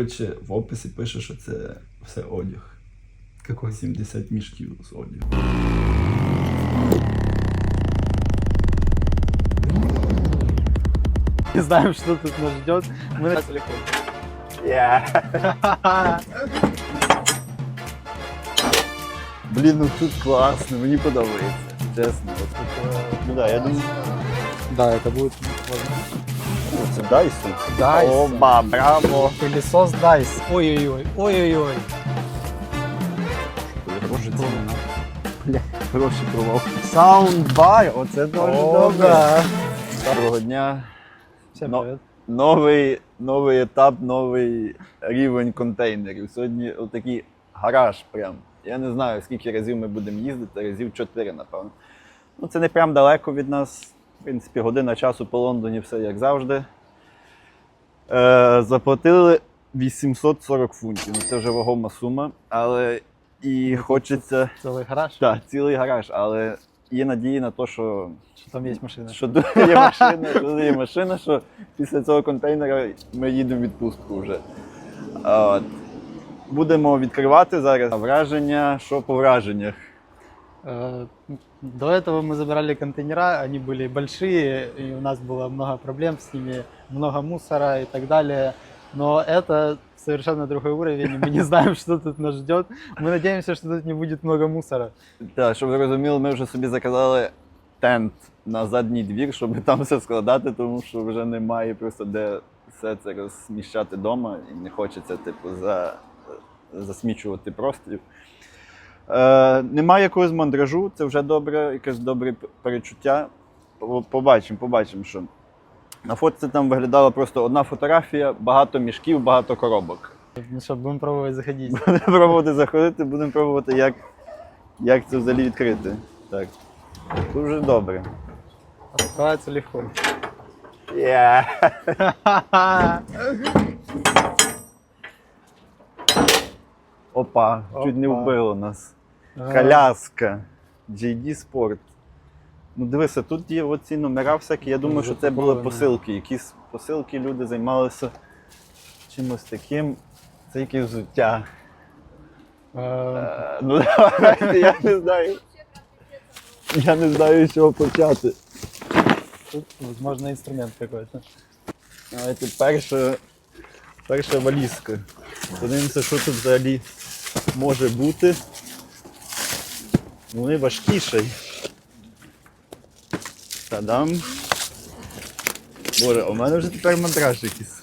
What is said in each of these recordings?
Коротше, в описі пише, що це все одяг. Какой? 70 мішків з одягу. Не знаем, что тут нас ждет. Мы на телефон. Блін, ну тут класно, мені подобається. Чесно. Ну да, я думаю, Да, это будет це Dyson. Dyson. Оба, браво. пылесос Дайс. Ой-ой-ой, ой-ой-ой. Гроші ціна. Бля, гроші провал. Саундбар, оце дуже добре. Доброго дня. Всем Но- привет. Новий, новий етап, новий рівень контейнерів. Сьогодні отакий гараж прям. Я не знаю, скільки разів ми будемо їздити, разів 4, напевно. Ну, це не прям далеко від нас. В принципі, година часу по Лондоні все як завжди. Е, заплатили 840 фунтів. Ну, це вже вагома сума. Але і хочеться. Целый гараж. Так, цілий гараж, але є надії на те, що Что там есть машина. що тут є машина, тут є машина, що після цього контейнера ми їдемо в відпустку вже. А, От. Будемо відкривати зараз враження, що по враженнях. Э, До этого мы забирали контейнера, они были большие, и у нас было много проблем с ними, много мусора и так далее. Но это совершенно другой уровень, и мы не знаем, что тут нас ждет. Мы надеемся, что тут не будет много мусора. Так, щоб ви розуміли, ми вже собі заказали тент на задній двір, щоб там все складати, тому що вже немає просто де все це розміщати вдома і не хочеться, типу, за, засмічувати простір. Е, немає якогось мандражу, це вже добре, якесь добре перечуття. Побачимо, побачимо, що. На фотці там виглядала просто одна фотографія, багато мішків, багато коробок. Ну что, будем пробовать заходить. Будемо пробувати заходити, будемо пробувати, як, як це взагалі відкрити. Так. Дуже добре. Открывается легко. Yeah. Опа, чуть не вбило нас. Коляска. JD Sport. Ну дивися, тут є оці номера всякі. Я думаю, що це були посилки. Якісь посилки люди займалися чимось таким. Це якесь взуття. Э, Е, Ну давайте, я не знаю. Я не знаю, з чого почати. Тут, возможно, инструмент какой-то. Давайте перша, перша валізка. Подивимося, що тут взагалі може бути. Вони важкіші. Та-дам. Боже, у мене вже тепер мандраж якийсь.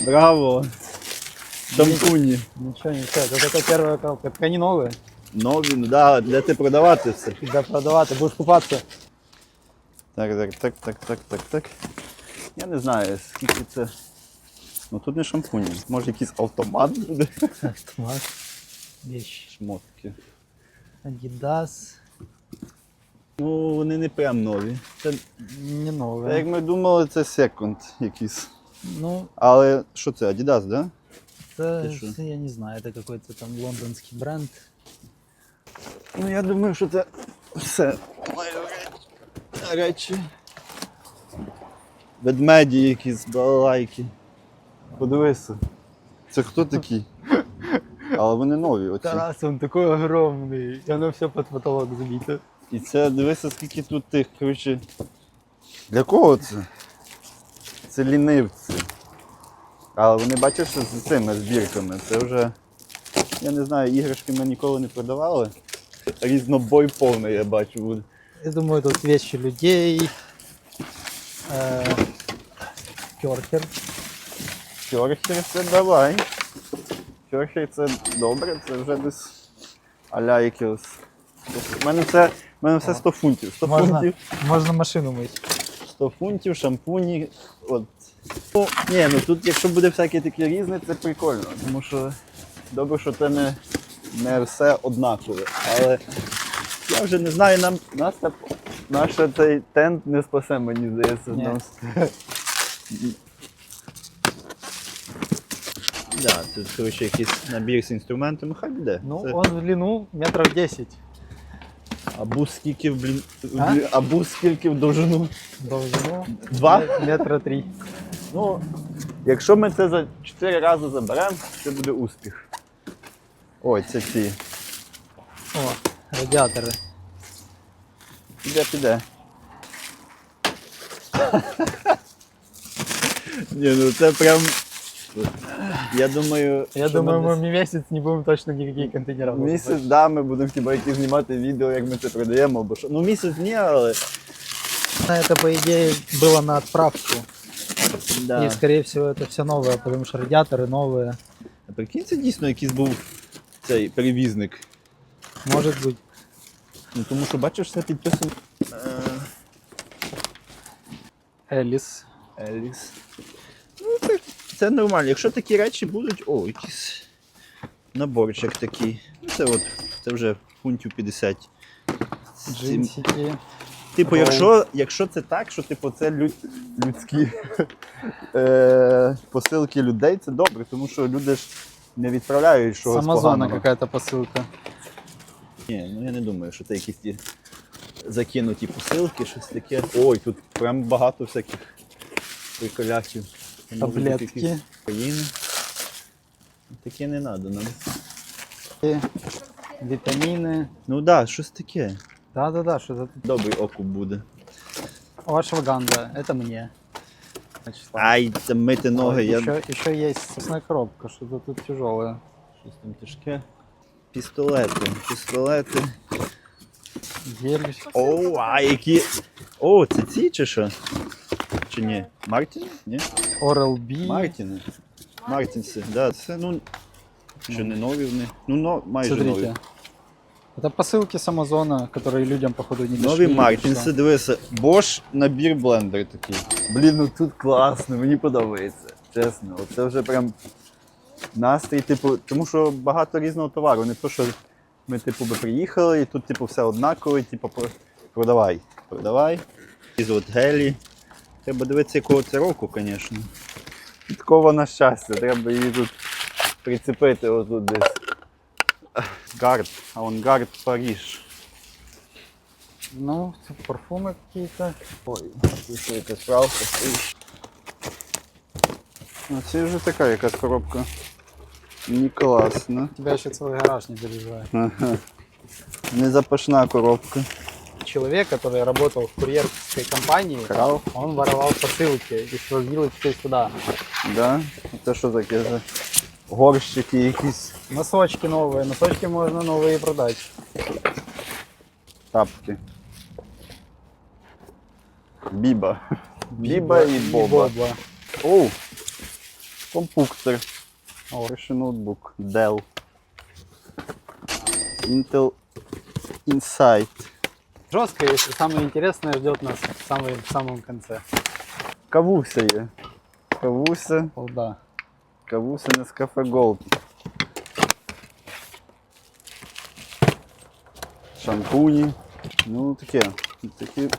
Браво! Шампуні. Ничего, ничего, это только первая коробка. Так они новые. Нові, ну да, для ти продавати все. Да продавать, ты будешь купаться. Так, так, так, так, так, так, так. Я не знаю, скільки це. Ну тут не шампуні. Може якийсь автомат буде. Автомат. Вещи. Шмотки. Adidas. Ну, вони не прям нові. Це, Не це, новые. як ми думали, це секонд якийсь. Ну, Але що це, Adidas, да? это, Ты шо? я не знаю, это какой-то там лондонский бренд. Ну я думаю, що це все. Речі. Ведмеді якісь, балалайки. Подивися. Це хто такі? Але вони нові оці. Тарас, он такой огромный, и оно все под потолок забито. І це дивися, скільки тут тих. Коротше, для кого це? Це лінивці. Але вони бачиш, що з цими збірками. Це вже. Я не знаю, іграшки ми ніколи не продавали. Різнобой повний, я бачу, буде. Я думаю, тут вещи людей. Э, Керхер. Фьорхер це давай. Фьорхер це добре, це вже десь аля якийсь. У мене все, у мене все 100 фунтів. 100 Можно, фунтів. можно машину мыть. 100 фунтів, шампуні. От. Ну, ні, ну тут, якщо буде всяке таке різне, це прикольно. Тому що добре, що це не, не все однакове. Але я вже не знаю, нам нас наш цей тент не спасе, мені здається. Нас. Да, тут коротше, якийсь набір з інструментами, хай буде. Ну, Це- он в длину метров 10. А бус скільки в блін. А? А бус скільки в довжину? Довжину Два? метра три. Ну, якщо ми це за 4 рази заберемо, це буде успіх. Ой, це ці. О, радиаторы. Піде, піде. Ні, ну це прям. Я думаю, Я що думаю, ми мы месяц не будем точно никаких контейнеров. десь покупать. місяць, да, ми будемо хіба які знімати відео, як ми це продаємо, або що. Ну місяць ні, але. Это, по идее, было на отправку. Да. И, скорее всего, это все новое, потому что радиаторы новые. А прикинь, це дійсно якийсь був цей перевізник. Может быть. Ну тому що бачиш, все підписано. Элис. Еліс. Це, це нормально. Якщо такі речі будуть, о, якийсь наборчик такий. Ну, це от, це вже фунтів 50. Джинсики. Типу, якщо, якщо це так, що типу, це люд, людські е, посилки людей, це добре, тому що люди ж не відправляють щось Амазона поганого. какая-то посылка. Ні, ну я не думаю, що це якісь ті закинуті посилки, щось таке. Ой, тут прям багато всяких приколяків. Це Таблетки. Таке не треба нам. И витамины. Ну так, да, щось таке. Да-да-да, что за Добрий окуп буде. О, Ашваганда, это мне. Ай, там мити ноги, я еще, еще есть вкусная коробка, что-то тут тяжелое. щось там тяжке. Пістолети, пістолети. Гель. О, а які. О, це ці чи що? Чи ні? Мартін? Ні? Oral B. Мартіни. Мартінси, да, це ну. Що не нові вони? Ну, но, майже Смотрите. нові. Это посылки с Амазона, которые людям, походу, не дошли. Нові или Мартінси, что. дивися. Bosch набір блендер такий. Блін, ну тут класно, мені подобається. Чесно, це вже прям настрій, типу, тому що багато різного товару. Не то, що ми, типу, би приїхали, і тут, типу, все однакове, типу, про- продавай, продавай. Із от гелі. Треба дивитися, якого це року, звісно. Підкова на щастя, треба її тут прицепити отут десь. Гард, авангард Париж. Ну, тут парфумы какие-то. Ой, тут ще якась правка стоїть. А це вже така якась коробка. Не класна. У тебя еще целый гараж, не переживай. Ага. Не запашна коробка Человек, который работал в курьерской компании, Крав. он воровал посылки и свозил их все сюда. Да? Це що таке за горщики якісь Носочки новые. Носочки можно новые продать. тапки. Біба. Біба і Боба. Оу! Компуктор. О, ще ноутбук. Dell. Intel Insight. Жестко, если самое интересное ждет нас в, самой- в самом конце. Кавуся є. Кавуся. О, да. Кавуся на кафе Gold. Шампуні. Ну таке. Такі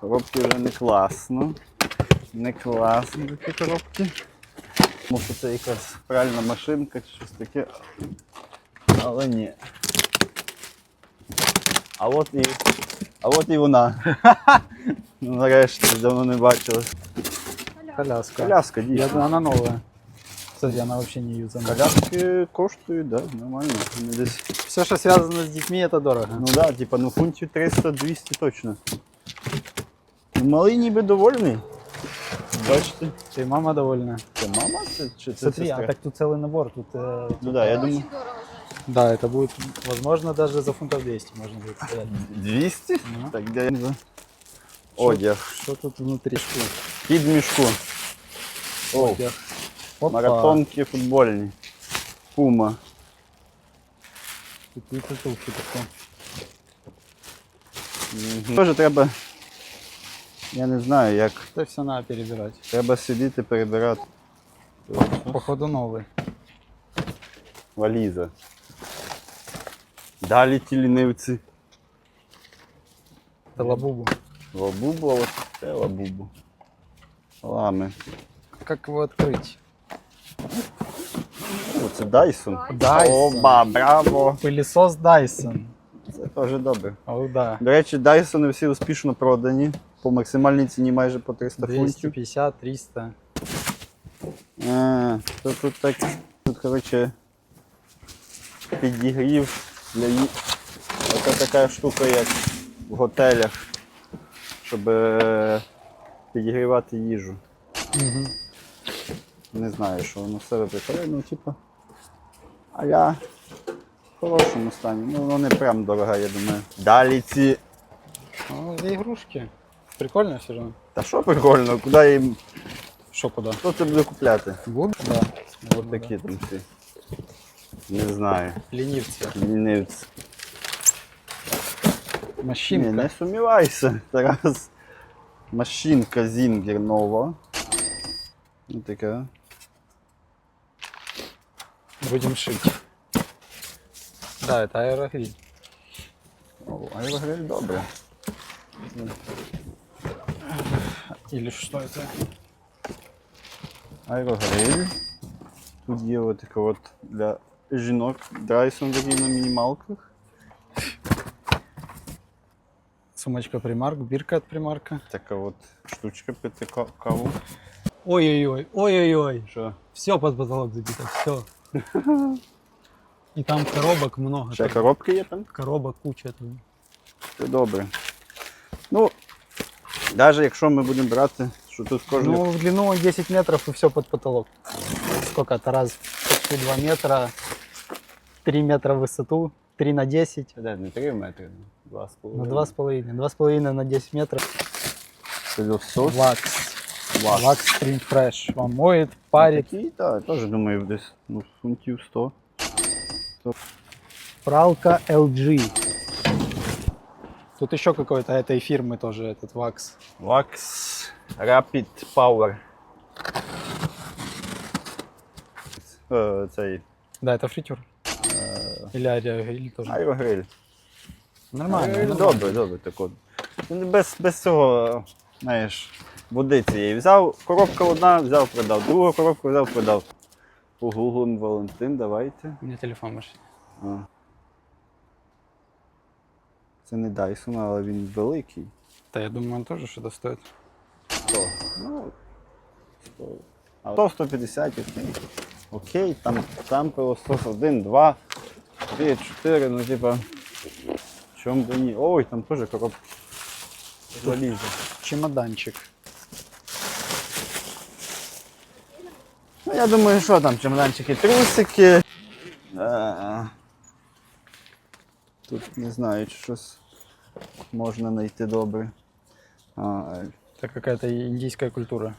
коробки вже не класно. Не класно такі коробки. Тому що це якась пральна машинка чи щось таке. Але ні. А от і. А от і вона. Ну, нарешті давно не бачили. Коляска. Коляска Я дійсно. думаю, она новая. Кстати, она вообще не юзана. Коляски коштують, да, нормально. Вони десь, Все, что связано с детьми, это дорого. ну да, типа, ну фунтів 300-200 точно. Ну, малий ніби довольний. Бачите? И мама довольна. Це мама це, чи це Смотри, сестра? а так тут целый набор. Тут, э, Ну да, я думаю. да, это будет, возможно, даже за фунтов 200 можно будет стоять. 200? Ну. Так, де за одяг. Что тут внутри? Что? Під в мішку. О, Одяг. Опа. маратонки футбольні. Пума. Тут и татухи такое. Мгм. Теж треба. Я не знаю, як. Это все надо перебирать. Треба сидіти, перебирати. Походу новый. Валіза. Далі ті лінивці. Это лабубу. Лабубу, а от це лабубу. Лами. Как его открыть? О, це Dyson. Dyson. Оба, браво! Пылесос Dyson. Це теж добре. О, да. До речі, Dyson всі успішно продані. По максимальній ціні майже по 300 фунтів. 250, 300. А, то тут так, тут, коротше, підігрів для ї... Оце така штука, як в готелях, щоб е, підігрівати їжу. Угу. Не знаю, що воно себе представляє, ну типу. А я в хорошому стані. Ну воно не прям дорога, я думаю. Далі ці. Ну, за игрушки. Прикольно все равно. Та що прикольно, куди їм. Что куда? Хто це буде купляти? Буду? Да. Ось такі там всі. Не знаю. Ленивцы. Лінивці. Ні, Мощинка. не сумнівайся. Тарас. Машинка Зінгер нова. Ну така. Будем шить. Да, это аэрогриль. О, аерогриль добре. Или что это? Аерогриль. Тут є от така от для жінок Драйсон такий на мінімалках. Сумочка примарк, бирка от примарка. Така от штучка пити ка- каву. Ой-ой-ой, ой-ой-ой. Що? Все под потолок забито, все. И там коробок много. Ще там коробки є там? Коробок куча там. Це добре. Ну, навіть якщо ми будемо брати, що тут кожен. Ну, в длину 10 метров и все под потолок. Сколько это? Раз, почти 2 метра, 3 метра в высоту, 3 на 10. Де, не 3 метри, 2 з На 2,5. 2,5 на 10 метров. Пилосос. Вакс. Вакс. Вакс Spring Fresh. Вам моет, парит. Такі, так, теж думаю, десь ну, фунтів 100. Пралка LG. Тут еще какой-то этой фирмы тоже этот вакс. Wax Rapid Power. Е, Цей Да, это фритюр. Или аэрогриль тоже. аерогриль. Нормально. Аерогриль добре, добре. Так от. Ну, Без, без цього, знаєш, води цієї. Взяв, коробка одна, взяв, продав. Другу коробку взяв, продав. Погуглим Валентин, давайте. У меня телефон. А. Це не Dyson, але він великий. Да, я думаю, он тоже что-то стоит. 100. Ну, 100. А 100, 150, окей. Окей, там, там пилосос 1, 2, 3, 4, ну типа. Чом би ні. Ой, там теж коробка. Залізо. Чемоданчик. Ну, я думаю, що там, чемоданчики, трусики. Е, Тут не знаю, чи щось можна знайти добре. А, е, Это какая-то индийская культура.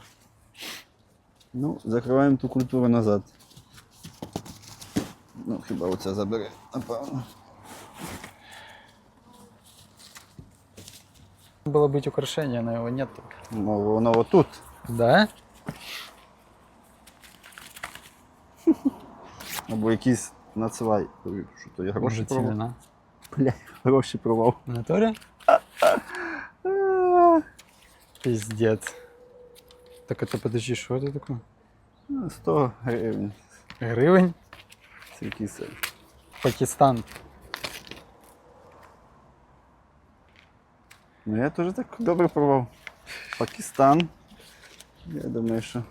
Ну, закриваємо ту культуру назад. Ну, хіба оце забере, напевно. Было быть украшение, но его нет. Ну, воно отут. Да? Або якийсь нацвай. Ой, Що то я гроші Может, провав? семена. Бля, гроші провав. В натуре? А, Пиздец. Так это подожди, что это такое? ну, 100 гривень. Гривень? Це? Пакистан. Ну я теж так добре провав. Пакистан. Я думаю, що.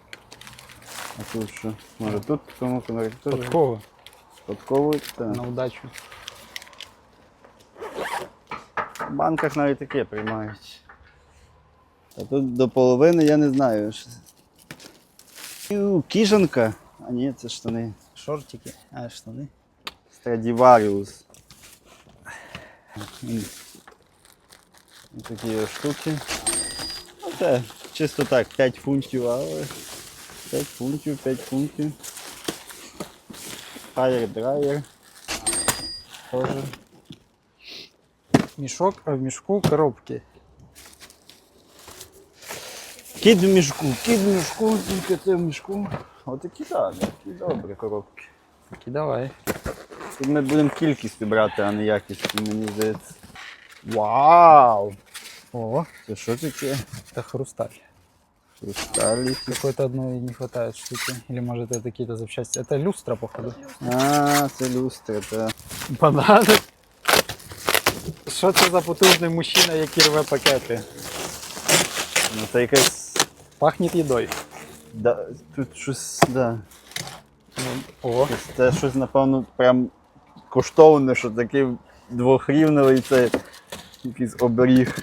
А тут що? Може тут тому конвертер Подкова. подковують. Та. На удачу. В банках навіть таке приймають. А тут до половини я не знаю. Кіжанка. А ні, це штани. Шортики. А, штаны. Страдіваріус. М. Ось Такі штуки. Ну, Це чисто так, 5 фунтів, але 5 фунтів, 5 фунтів. Фаєр драйер. Тоже. Мешок, а в мешку коробки. Кіт в мішку, кіт в мішку, тільки це в мішку. Отакі так, такі добрі коробки. Таки давай. Тут ми будемо кількістю брати, а не якістю, мені здається. Вау! О, Це що таке? это хрусталь. Хрусталі. Какой-то одной не хватает штуки. Или может это какие-то запчасти. Это люстра, походу. А, це люстра, це. Подарок. що це за потужний мужчина, який рве пакети? Ну це якесь. Пахне їдою. Да, тут щось. Да. О, Це щось, напевно, прям коштовне, що такий двохрівневий це якийсь оберіг.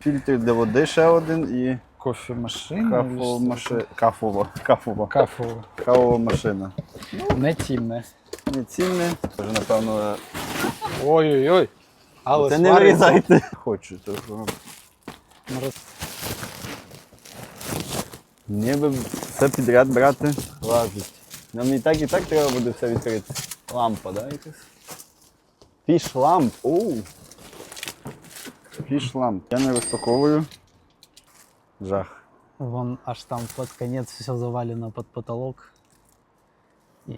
Фільтр для води ще один і кофемашина. кафова машина. Кафова. Кафова. Кафова. Кавова машина. Не цінне. Не цінне. Вже, напевно, Ой-ой-ой. Але це не свариться. вирізайте. Хочу того. Ну, роз- Ніби все підряд брати лазить. Нам і так, і так треба буде все відкрити. Лампа, да, якась? Фіш ламп. Оу. Фіш ламп. Я не розпаковую. Жах. Вон аж там под конец все завалено под потолок.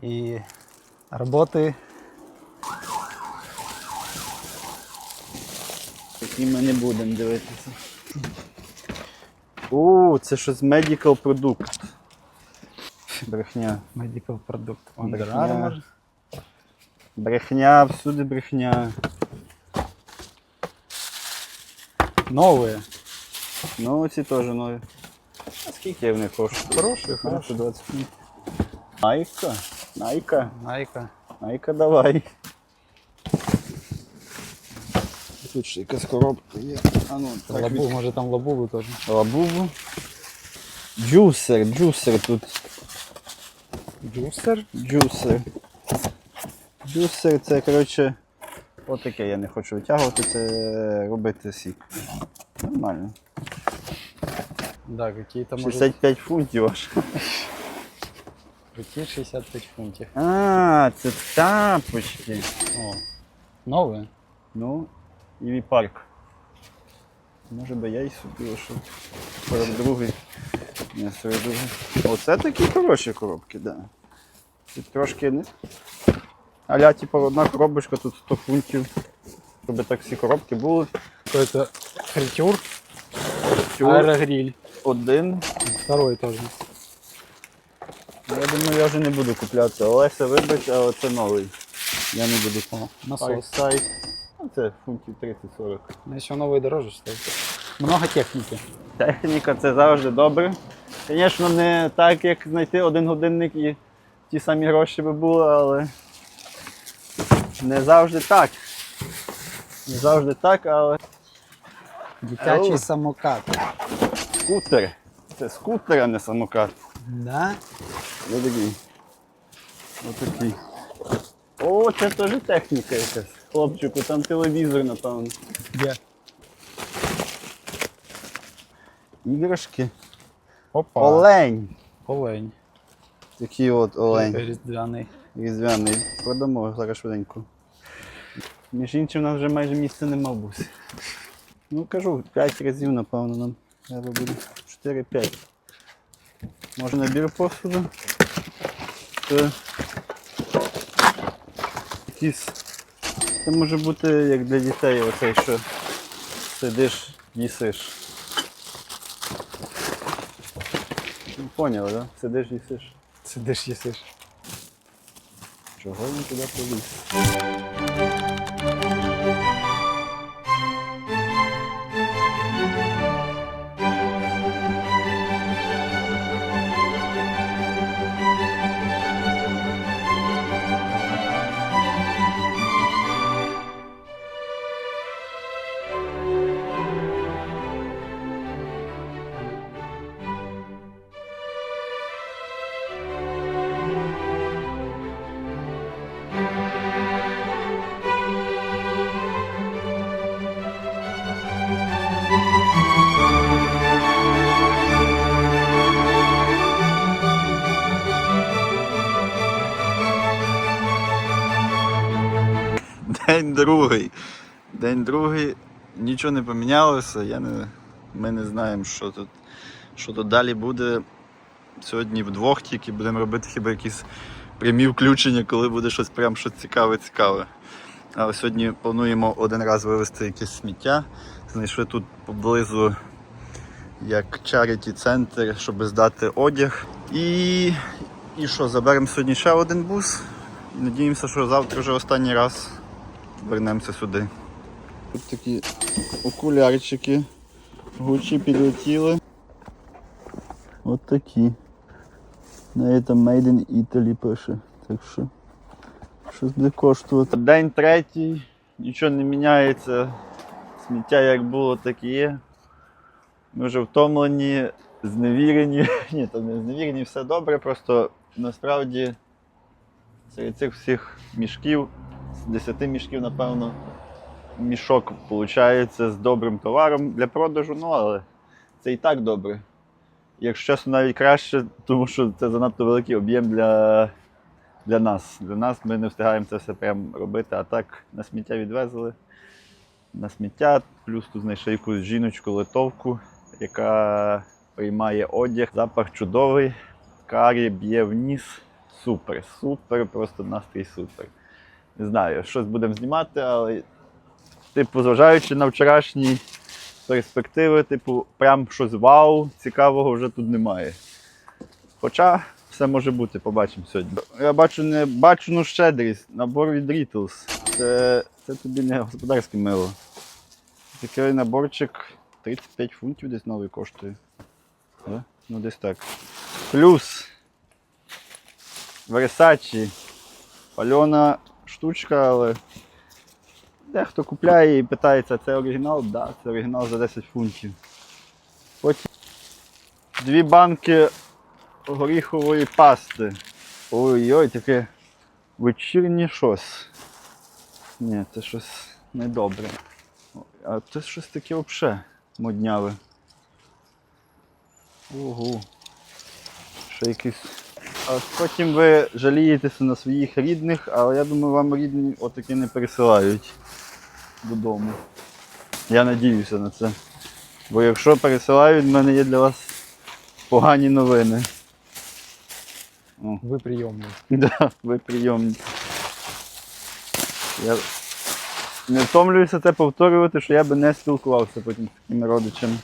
И работы Такі ми не будемо дивитися. О, це щось medical продукт. Брехня. medical продукт. Брехня. Брехня, всюди брехня. Новые. Ну, ці теж нові. А скільки в них коштує? Хорошие, Хорошо, 20. Найка. Найка. Найка. Найка давай. Тут ще якась коробка є. А ну, так Лабу, может там лабубу тоже. Лабубу. Джусер, джусер тут. Джусер. Джусер. Джусер це, коротше, отаке я не хочу витягувати, це робити сік. Нормально. Да, какие-то может 65 фунтів аж. прийти 65 фунтів. А, це тапочки. О, новые. Ну, і парк. Може би я й собі лише 42-й. Ні, 42-й. Оце такі хороші коробки, так. Да. Тут трошки не. Аля, типу, одна коробочка, тут 100 фунтів. Щоб так всі коробки були. Какой-то фритюр. Тюр, один. Второй тоже. Я думаю, я вже не буду купляти. Олеся, вибач, але це новий. Я не буду. Насос. Парксайд. Ну, Це фунтів 30-40. Но еще новые дороже стоят. Много техники. Техніка це завжди добре. Звісно, не так, як знайти один годинник і ті самі гроші би були, але не завжди так. Не завжди так, але Дитячий Ау. самокат. скутер. Це скутер, а не самокат. Да? Ось такий. О, це теж техніка якась. Хлопчику, там телевізор, напевно. Где? Іграшки. Опа. Олень. Олень. Такий от олень. Різдвяний. Різдвяний. Продамо зараз швиденько. Між іншим, у нас вже майже місця нема в бусі. Ну кажу, 5 разів, напевно, нам треба буде. 4-5. Може набір посуду. Це якийсь. Це може бути як для дітей оцей, що сидиш, їсиш. Ну, Поняли? Да? Сидиш, їсиш. Сидиш, їсиш. Чого він туди поліз? День другий. День другий. Нічого не помінялося. Я не, ми не знаємо, що тут, що тут далі буде. Сьогодні вдвох тільки будемо робити хіба якісь прямі включення, коли буде щось прям щось цікаве-цікаве. Але сьогодні плануємо один раз вивезти якесь сміття. Знайшли тут поблизу як charity центр, щоб здати одяг. І, і що, заберемо сьогодні ще один бус. Надіємося, що завтра вже останній раз вернемося сюди. Тут такі окулярчики. Гучі підлетіли. От такі. Навіть там Made in Italy пише. Так що щось буде коштувати. День третій, нічого не міняється. Сміття як було, так і є. Ми вже втомлені, зневірені. Ні, то не зневірені, все добре. Просто насправді серед цих всіх мішків, з 10 мішків, напевно, мішок виходить з добрим товаром для продажу, ну але це і так добре. Якщо чесно, навіть краще, тому що це занадто великий об'єм для, для нас. Для нас ми не встигаємо це все прям робити, а так на сміття відвезли. На сміття, плюс тут знайшли якусь жіночку литовку, яка приймає одяг. Запах чудовий, карі б'є в ніс. Супер, супер, просто настрій супер. Не знаю, щось будемо знімати, але, типу, зважаючи на вчорашні перспективи, типу, прям щось вау, цікавого вже тут немає. Хоча все може бути, побачимо сьогодні. Я бачу не бачу ну щедрість, набор від Rittles. Це, це тобі не господарське мило. Такий наборчик 35 фунтів десь новий коштує. Да? Ну десь так. Плюс Versace. Пальона штучка, але дехто купляє і питається, це оригінал? Так, да, це оригінал за 10 фунтів. Потім дві банки горіхової пасти. Ой-ой, таке вечірнє щось. Ні, це щось недобре. А це щось таке взагалі модняве. Ого. Ще якийсь. Потім ви жалієтеся на своїх рідних, але я думаю, вам рідні отакі не пересилають додому. Я надіюся на це. Бо якщо пересилають, в мене є для вас погані новини. О, Вы приемный. Да, ви прийомні. Я не втомлююся це повторювати, що я би не спілкувався потім з такими родичами.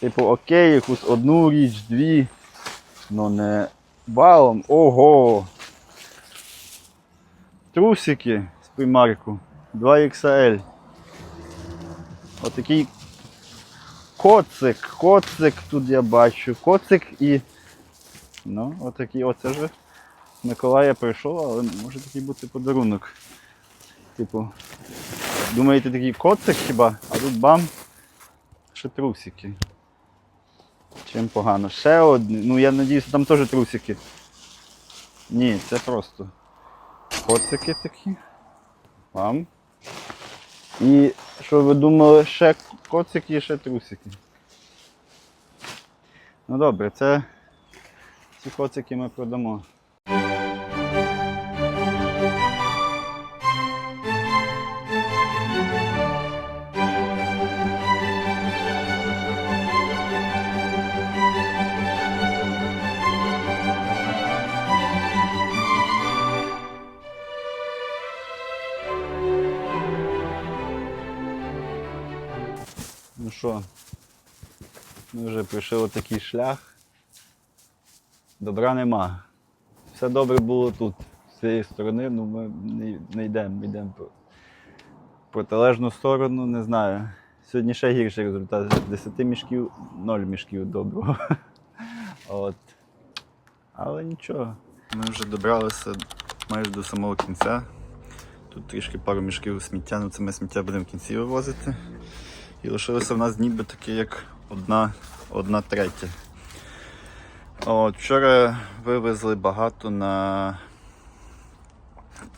Типу, окей, якусь одну річ, дві, ну не балом. Ого! Трусики з примарку 2XL. Отакий коцик, коцик тут я бачу. Коцик і Ну, отакий, оце вже Миколая прийшов, але може такий бути подарунок. Типу, думаєте, такий коцик хіба, а тут бам, ще трусики. Чим погано? Ще одні. Ну я надіюся, там теж трусики. Ні, це просто коцики такі. Вам. І що ви думали, ще коцики і ще трусики. Ну добре, це ці коцики ми продамо. Пройшли такий шлях. Добра нема. Все добре було тут, з цієї сторони, ну ми не, йдемо, йдемо протилежну сторону, не знаю. Сьогодні ще гірший результат. З 10 мішків 0 мішків доброго. От. Але нічого. Ми вже добралися майже до самого кінця. Тут трішки пару мішків сміття, ну це ми сміття будемо в кінці вивозити. І лишилося в нас ніби таке, як одна, одна третя. От, вчора вивезли багато на,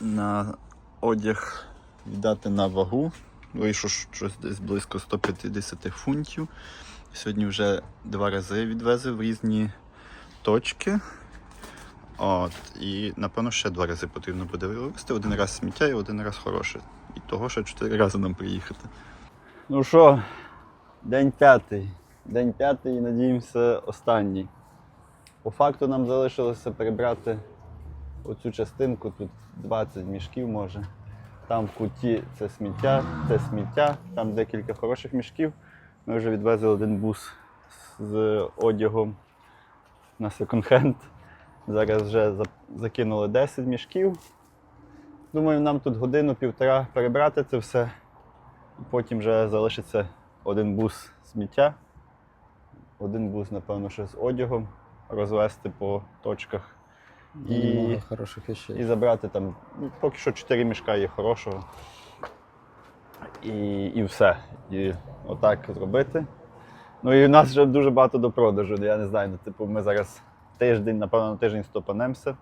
на одяг віддати на вагу. Вийшло щось десь близько 150 фунтів. Сьогодні вже два рази відвезли в різні точки. От, і напевно ще два рази потрібно буде вивезти. Один раз сміття і один раз хороше. І того ще чотири рази нам приїхати. Ну що, день п'ятий. День п'ятий і надіємося останній. По факту нам залишилося перебрати оцю частинку, тут 20 мішків може. Там в куті це сміття, це сміття, там декілька хороших мішків. Ми вже відвезли один бус з одягом на секонд-хенд. Зараз вже закинули 10 мішків. думаю, нам тут годину-півтора перебрати це все. Потім вже залишиться один бус сміття, один бус, напевно, ще з одягом розвести по точках. И И- хороших. І забрати там, ну, поки що 4 мішка є хорошого. І, і все. І отак зробити. Ну і в нас вже дуже багато до продажу. Я не знаю, ну, типу, ми зараз тиждень, напевно, на тиждень стопанемося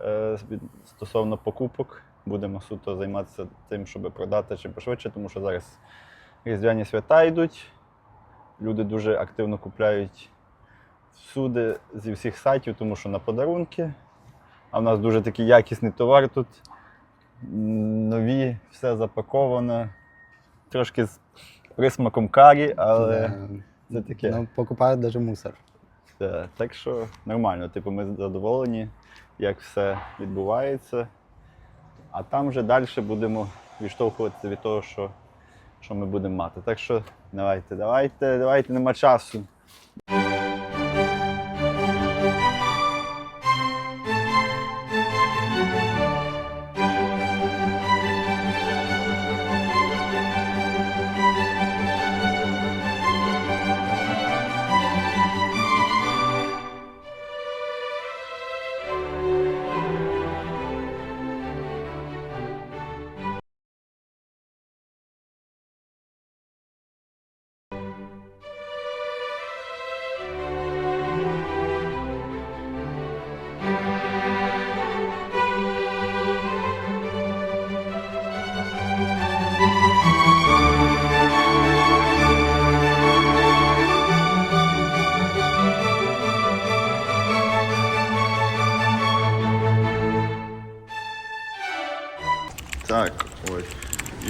е, стосовно покупок. Будемо суто займатися тим, щоб продати чим пошвидше, тому що зараз різдвяні свята йдуть. Люди дуже активно купляють всюди зі всіх сайтів, тому що на подарунки. А в нас дуже такий якісний товар тут. Нові, все запаковано. Трошки з присмаком карі, але це таке. Но покупают даже мусор. Е, Так що нормально, типу, ми задоволені, як все відбувається. А там вже далі будемо відштовхуватися від того, що, що ми будемо мати. Так що давайте, давайте, давайте, нема часу.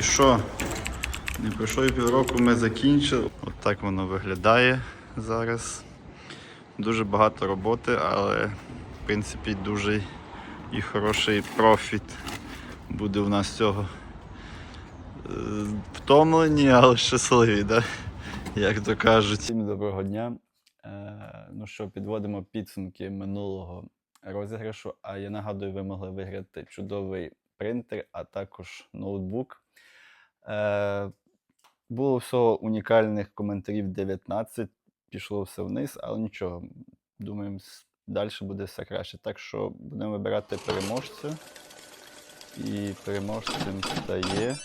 Що? Не пройшло і півроку, ми закінчили. От так воно виглядає зараз. Дуже багато роботи, але в принципі дуже і хороший профіт буде у нас цього. Е, Втомлені, але щасливі, да? як то кажуть. Всім доброго дня. Е, ну що, підводимо підсумки минулого розіграшу. А я нагадую, ви могли виграти чудовий принтер, а також ноутбук. Е, було всього унікальних коментарів 19, пішло все вниз, але нічого. Думаємо, далі буде все краще. Так що будемо вибирати переможця. І переможцем стає.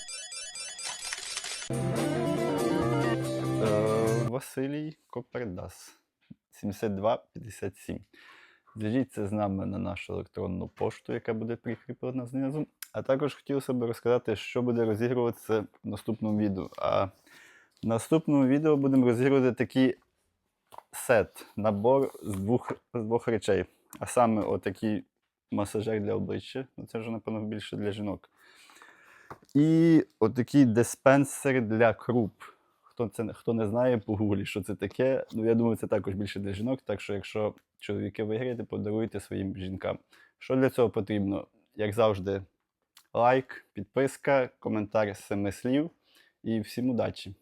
Е, Василій Копердас 7257. Зв'яжіться з нами на нашу електронну пошту, яка буде прикріплена знизу. А також хотілося б розказати, що буде розігруватися в наступному відео. А в наступному відео будемо розігрувати такий сет, набор з двох, з двох речей. А саме отакий масажер для обличчя. Ну, це вже, напевно, більше для жінок. І отакий диспенсер для круп. Хто, це, хто не знає, погуглі, що це таке. Ну, я думаю, це також більше для жінок. Так що, якщо чоловіки виграєте, подаруйте своїм жінкам. Що для цього потрібно? Як завжди, лайк, підписка, коментар з семи слів. І всім удачі!